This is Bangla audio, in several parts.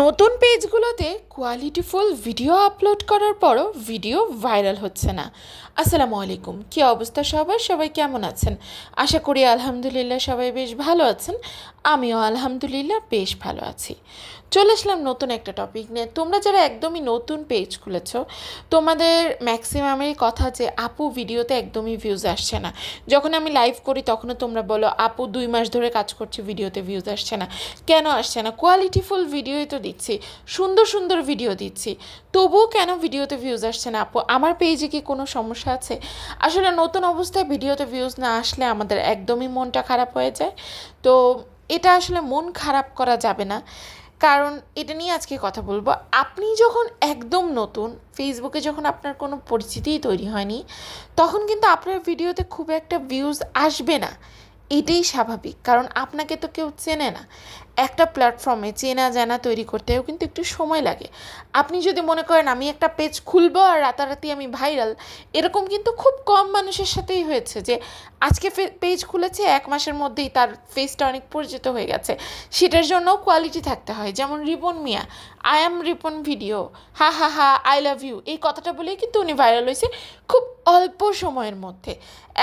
নতুন পেজগুলোতে কোয়ালিটিফুল ভিডিও আপলোড করার পরও ভিডিও ভাইরাল হচ্ছে না। আসসালামু আলাইকুম। কি অবস্থা সবার? সবাই কেমন আছেন? আশা করি আলহামদুলিল্লাহ সবাই বেশ ভালো আছেন। আমিও আলহামদুলিল্লাহ বেশ ভালো আছি। চলে আসলাম নতুন একটা টপিক নিয়ে। তোমরা যারা একদমই নতুন পেজ খুলেছ, তোমাদের ম্যাক্সিমামেরই কথা যে আপু ভিডিওতে একদমই ভিউজ আসছে না। যখন আমি লাইভ করি, তখনও তোমরা বলো, আপু দুই মাস ধরে কাজ করছে ভিডিওতে ভিউজ আসছে না। কেন আসছে না? কোয়ালিটিফুল ভিডিওই তো দিচ্ছি। সুন্দর সুন্দর ভিডিও দিচ্ছি। তবুও কেন ভিডিওতে ভিউজ আসছে না, আপু? আমার পেজে কি কোনো সমস্যা আছে? আসলে নতুন অবস্থায় ভিডিওতে ভিউজ না আসলে আমাদের একদমই মনটা খারাপ হয়ে যায়। তো এটা আসলে মন খারাপ করা যাবে না। কারণ এটা নিয়ে আজকে কথা বলব। আপনি যখন একদম নতুন ফেসবুকে যখন আপনার কোনো পরিচিতিই তৈরি হয়নি, তখন কিন্তু আপনার ভিডিওতে খুব একটা ভিউজ আসবে না। এটাই স্বাভাবিক, কারণ আপনাকে তো কেউ চেনে না। একটা প্ল্যাটফর্মে চেনা জানা তৈরি করতেও কিন্তু একটু সময় লাগে। আপনি যদি মনে করেন আমি একটা পেজ খুলবো আর রাতারাতি আমি ভাইরাল এরকম কিন্তু খুব কম মানুষের সাথেই হয়েছে যে, আজকে পেজ খুলেছে, এক মাসের মধ্যেই তার ফেসটা অনেক পরিচিত হয়ে গেছে। সেটার জন্য কোয়ালিটি থাকতে হয়। যেমন Ripon Mia I am Ripon video হা হা হা আই লাভ ইউ এই কথাটা বলেই কিন্তু উনি ভাইরাল হয়েছে খুব অল্প সময়ের মধ্যে।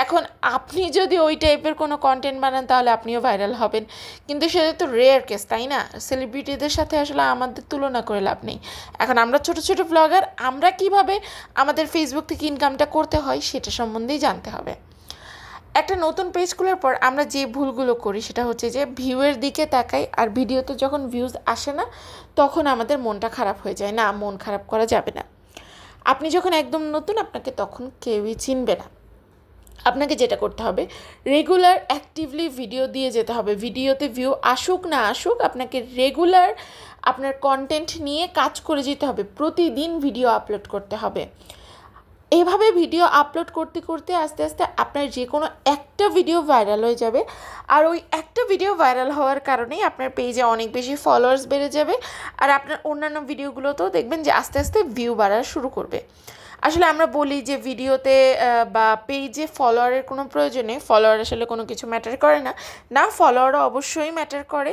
এখন আপনি যদি ওই টাইপের কোনো কন্টেন্ট বানান তাহলে আপনিও ভাইরাল হবেন। কিন্তু সেটা তো রেয়ার কেস, তাই না? সেলিব্রিটিদের সাথে আসলে আমাদের তুলনা করে লাভ নেই। এখন আমরা ছোট ছোট ব্লগার আমরা কীভাবে আমাদের ফেসবুক থেকে ইনকামটা করতে হয় সেটা সম্বন্ধেই জানতে হবে। একটা নতুন পেজ খোলার পর আমরা যে ভুলগুলো করি সেটা হচ্ছে যে ভিউয়ের দিকে তাকাই আর ভিডিওতে যখন ভিউজ আসে না, তখন আমাদের মনটা খারাপ হয়ে যায়। না, মন খারাপ করা যাবে না। আপনি যখন একদম নতুন, আপনাকে তখন কেউই চিনবে না। আপনাকে যেটা করতে হবে রেগুলার অ্যাক্টিভলি ভিডিও দিয়ে যেতে হবে। ভিডিওতে ভিউ আসুক না আসুক, আপনাকে রেগুলার আপনার কন্টেন্ট নিয়ে কাজ করে যেতে হবে। প্রতিদিন ভিডিও আপলোড করতে হবে। এভাবে ভিডিও আপলোড করতে করতে আস্তে আস্তে আপনার যে কোনো একটা ভিডিও ভাইরাল হয়ে যাবে। আর ওই একটা ভিডিও ভাইরাল হওয়ার কারণেই আপনার পেজে অনেক বেশি ফলোয়ার্স বেড়ে যাবে। আর আপনার অন্যান্য ভিডিওগুলোতেও দেখবেন যে আস্তে আস্তে ভিউ বাড়া শুরু করবে। আসলে আমরা বলি যে ভিডিওতে বা পেজে ফলোয়ারের কোনো প্রয়োজন নেই ফলোয়ার আসলে কোনো কিছু ম্যাটার করে না। না ফলোয়ারও অবশ্যই ম্যাটার করে।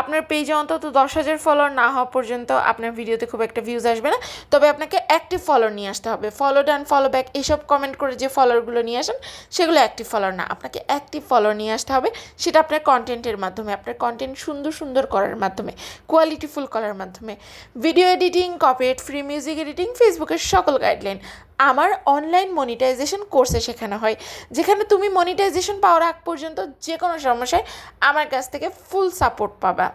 আপনার পেজে অন্তত দশ হাজার ফলোয়ার না হওয়া পর্যন্ত আপনার ভিডিওতে খুব একটা ভিউজ আসবে না। তবে আপনাকে অ্যাক্টিভ ফলোয়ার নিয়ে আসতে হবে। ফলো ডান ফলো ব্যাক এইসব কমেন্ট করে যে ফলোয়ারগুলো নিয়ে আসেন, সেগুলো অ্যাক্টিভ ফলোয়ার না। আপনাকে অ্যাক্টিভ ফলোয়ার নিয়ে আসতে হবে। সেটা আপনার কন্টেন্টের মাধ্যমে, আপনার কন্টেন্ট সুন্দর সুন্দর করার মাধ্যমে কোয়ালিটিফুল করার মাধ্যমে। Video editing copyright free music editing ফেসবুকের সকল গাইডলাইন আমার অনলাইন মনিটাইজেশন কোর্সে শেখানো হয়, যেখানে তুমি মনিটাইজেশন পাওয়ার আগ পর্যন্ত যে কোনো সমস্যায় আমার কাছ থেকে ফুল সাপোর্ট পাবা।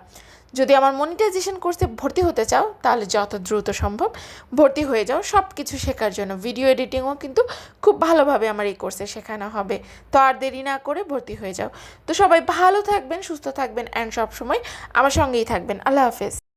যদি আমার মনিটাইজেশন কোর্সে ভর্তি হতে চাও, তাহলে যত দ্রুত সম্ভব ভর্তি হয়ে যাও। সব কিছু শেখার জন্য ভিডিও এডিটিংও কিন্তু খুব ভালোভাবে আমার এই কোর্সে শেখানো হবে। তো আর দেরি না করে ভর্তি হয়ে যাও। তো সবাই ভালো থাকবেন, সুস্থ থাকবেন অ্যান্ড সবসময় আমার সঙ্গেই থাকবেন। আল্লাহ হাফেজ।